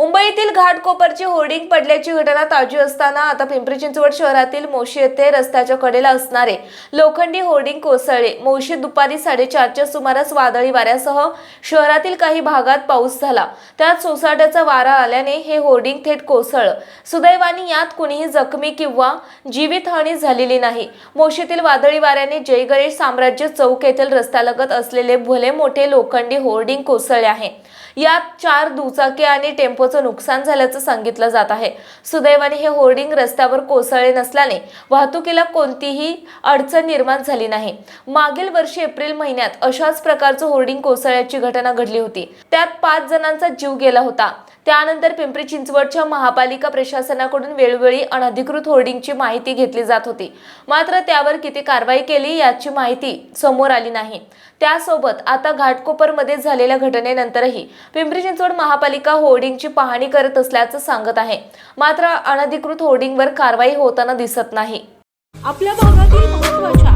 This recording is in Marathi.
मुंबईतील घाटकोपरची होर्डिंग पडल्याची घटना ताजी असताना आता पिंपरी चिंचवड शहरातील मोशी येथे रस्त्याच्या कडेला असणारे लोखंडी होर्डिंग कोसळले. मोशी दुपारी साडेचारच्या सुमारास वादळी वाऱ्यासह शहरातील काही भागात पाऊस झाला. त्यात सोसाट्याचा वारा आल्याने हे होर्डिंग थेट कोसळलं. सुदैवाने यात कुणीही जखमी किंवा जीवितहानी झालेली नाही. मोशीतील वादळी वाऱ्याने जय गणेश साम्राज्य चौक येथील रस्त्यालगत असलेले भले मोठे लोखंडी होर्डिंग कोसळले आहे. यात चार दुचाकी आणि टेम्पो टेम्पोचं नुकसान झाल्याचं सांगितलं जात आहे. सुदैवाने हे होर्डिंग रस्त्यावर कोसळले नसल्याने वाहतुकीला कोणतीही अडचण निर्माण झाली नाही. मागील वर्षी एप्रिल महिन्यात अशाच प्रकारचं होर्डिंग कोसळल्याची घटना घडली होती. त्यात पाच जणांचा जीव गेला होता. त्यानंतर पिंपरी चिंचवडच्या महापालिका प्रशासनाकडून वेळोवेळी अनधिकृत होर्डिंगची माहिती घेतली जात होती. मात्र त्यावर किती कारवाई केली याची माहिती समोर आली नाही. त्यासोबत आता घाटकोपरमध्ये झालेल्या घटनेनंतरही पिंपरी चिंचवड महापालिका होर्डिंगची पाहणी करत असल्याचं सांगत आहे. मात्र अनधिकृत होर्डिंगवर कारवाई होताना दिसत नाही. आपल्या भागातील